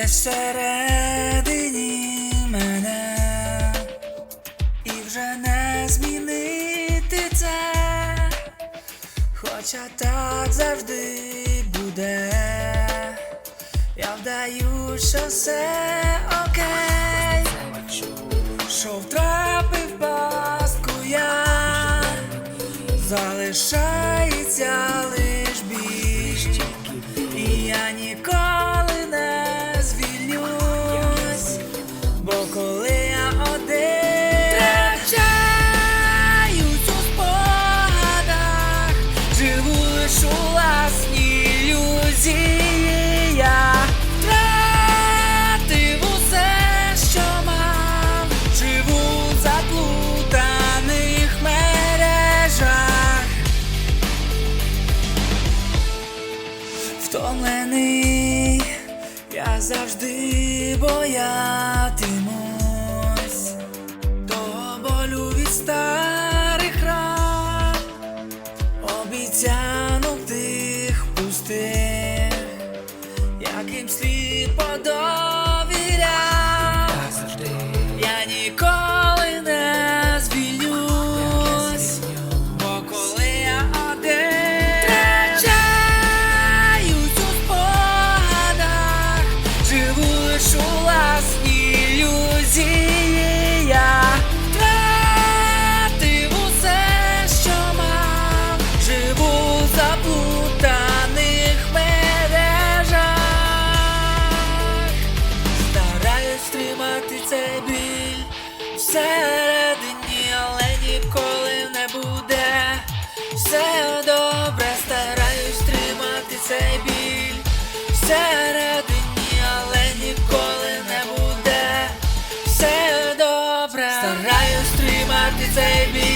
всередині мене, і вже не змінити це, хоча так завжди буде. Я вдаю, що все окей, що втрапив пастку я, залишається Втомлений, я завжди боятимусь. Того болю від старих ран, обіцянутих пустих, яким слід довіряв. Всередині, але ніколи не буде. Все добре, стараюсь тримати цей біль всередині, але ніколи не буде. Все добре, стараюсь тримати цей біль